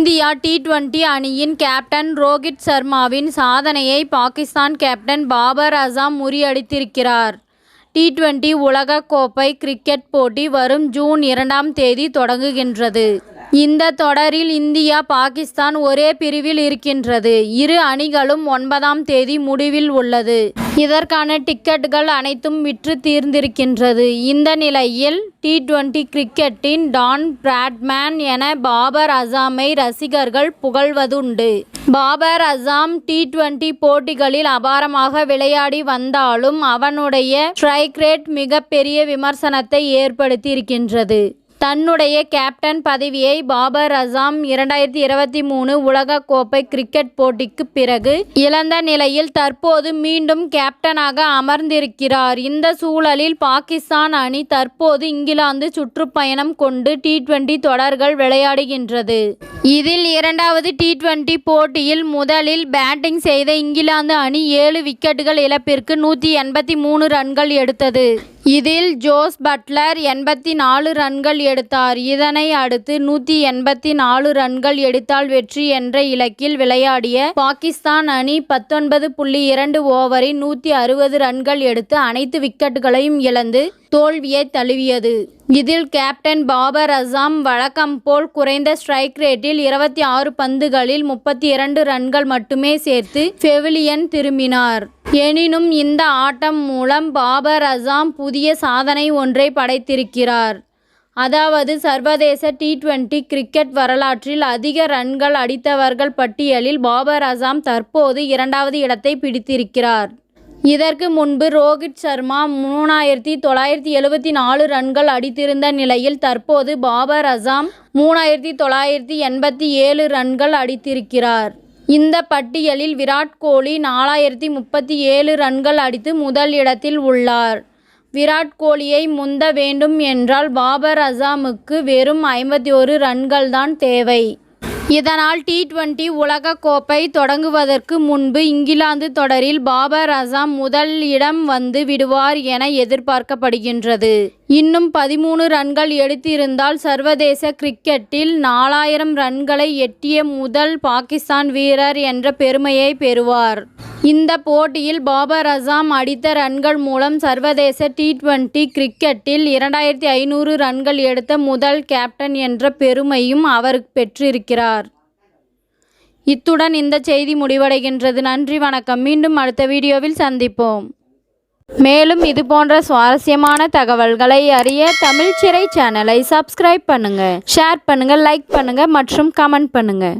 India T twenty அணியின் captain Rohit சர்மாவின் சாதனையை பாகிஸ்தான் கேப்டன் பாபர் அசாம் முறியடித்திருக்கிறார். டி டுவெண்டி உலகக் கோப்பை கிரிக்கெட் போட்டி வரும் ஜூன் இரண்டாம் தேதி தொடங்குகின்றது. இந்த தொடரில் இந்தியா பாகிஸ்தான் ஒரே பிரிவில் இருக்கின்றது. இரு அணிகளும் ஒன்பதாம் தேதி முடிவில் உள்ளது. இதற்கான டிக்கெட்டுகள் அனைத்தும் விற்று தீர்ந்திருக்கின்றது. இந்த நிலையில் டி டுவெண்டி கிரிக்கெட்டின் டான் பிராட்மேன் என பாபர் அசாமை ரசிகர்கள் புகழ்வதுண்டு. பாபர் அசாம் டி டுவெண்டி போட்டிகளில் அபாரமாக விளையாடி வந்தாலும் அவனுடைய ஸ்ட்ரைக் ரேட் மிகப்பெரிய விமர்சனத்தை ஏற்படுத்தி இருக்கின்றது. தன்னுடைய கேப்டன் பதவியை பாபர் அசாம் இரண்டாயிரத்தி இருபத்தி மூணு உலகக் கோப்பை கிரிக்கெட் போட்டிக்கு பிறகு இழந்த நிலையில் தற்போது மீண்டும் கேப்டனாக அமர்ந்திருக்கிறார். இந்த சூழலில் பாகிஸ்தான் அணி தற்போது இங்கிலாந்து சுற்றுப்பயணம் கொண்டு டி டுவெண்டி தொடர்கள் விளையாடுகின்றது. இதில் இரண்டாவது டி டுவெண்டி போட்டியில் முதலில் பேட்டிங் செய்த இங்கிலாந்து அணி ஏழு விக்கெட்டுகள் இழப்பிற்கு நூற்றி எண்பத்தி மூணு ரன்கள் எடுத்தது. இதில் ஜோஸ் பட்லர் எண்பத்தி நாலு ரன்கள் எடுத்தார். இதனை அடுத்து நூற்றி எண்பத்தி நாலு ரன்கள் எடுத்தால் வெற்றி என்ற இலக்கில் விளையாடிய பாகிஸ்தான் அணி பத்தொன்பது புள்ளி இரண்டு ஓவரில் நூற்றி அறுபது ரன்கள் எடுத்து அனைத்து விக்கெட்டுகளையும் இழந்து தோல்வியை தழுவியது. இதில் கேப்டன் பாபர் அசாம் வழக்கம் போல் குறைந்த ஸ்ட்ரைக் ரேட்டில் இருபத்தி ஆறு பந்துகளில் முப்பத்தி இரண்டு ரன்கள் மட்டுமே சேர்த்து பெவிலியன் திரும்பினார். எனினும் இந்த ஆட்டம் மூலம் பாபர் அசாம் புதிய சாதனை ஒன்றை படைத்திருக்கிறார். அதாவது சர்வதேச டி டுவெண்டி கிரிக்கெட் வரலாற்றில் அதிக ரன்கள் அடித்தவர்கள் பட்டியலில் பாபர் அசாம் தற்போது இரண்டாவது இடத்தை பிடித்திருக்கிறார். இதற்கு முன்பு ரோஹித் சர்மா மூணாயிரத்தி தொள்ளாயிரத்தி எழுபத்தி நாலு ரன்கள் அடித்திருந்த நிலையில் தற்போது பாபர் அசாம் மூணாயிரத்தி தொள்ளாயிரத்தி எண்பத்தி ஏழு ரன்கள் அடித்திருக்கிறார். இந்த பட்டியலில் விராட் கோலி நாலாயிரத்தி முப்பத்தி ஏழு ரன்கள் அடித்து முதல் இடத்தில் உள்ளார். விராட் கோலியை முந்த வேண்டும் என்றால் பாபர் அசாமுக்கு வெறும் ஐம்பத்தி ஒரு ரன்கள் தான் தேவை. இதனால் டி டுவெண்டி உலகக் கோப்பை தொடங்குவதற்கு முன்பு இங்கிலாந்து தொடரில் பாபர் அசாம் முதல் இடம் வந்து விடுவார் என எதிர்பார்க்கப்படுகின்றது. இன்னும் பதிமூணு ரன்கள் எடுத்திருந்தால் சர்வதேச கிரிக்கெட்டில் நாலாயிரம் ரன்களை எட்டிய முதல் பாகிஸ்தான் வீரர் என்ற பெருமையை பெறுவார். இந்த போட்டியில் பாபர் அசாம் அடித்த ரன்கள் மூலம் சர்வதேச டி டுவெண்டி கிரிக்கெட்டில் இரண்டாயிரத்தி ஐநூறு ரன்கள் எடுத்த முதல் கேப்டன் என்ற பெருமையும் அவர் பெற்றிருக்கிறார். இத்துடன் இந்த செய்தி முடிவடைகின்றது. நன்றி வணக்கம். மீண்டும் அடுத்த வீடியோவில் சந்திப்போம். மேலும் இது போன்ற சுவாரஸ்யமான தகவல்களை அறிய தமிழ்ச்சிறை சேனலை சப்ஸ்கிரைப் பண்ணுங்கள் ஷேர் பண்ணுங்கள் லைக் பண்ணுங்கள் மற்றும் கமெண்ட் பண்ணுங்கள்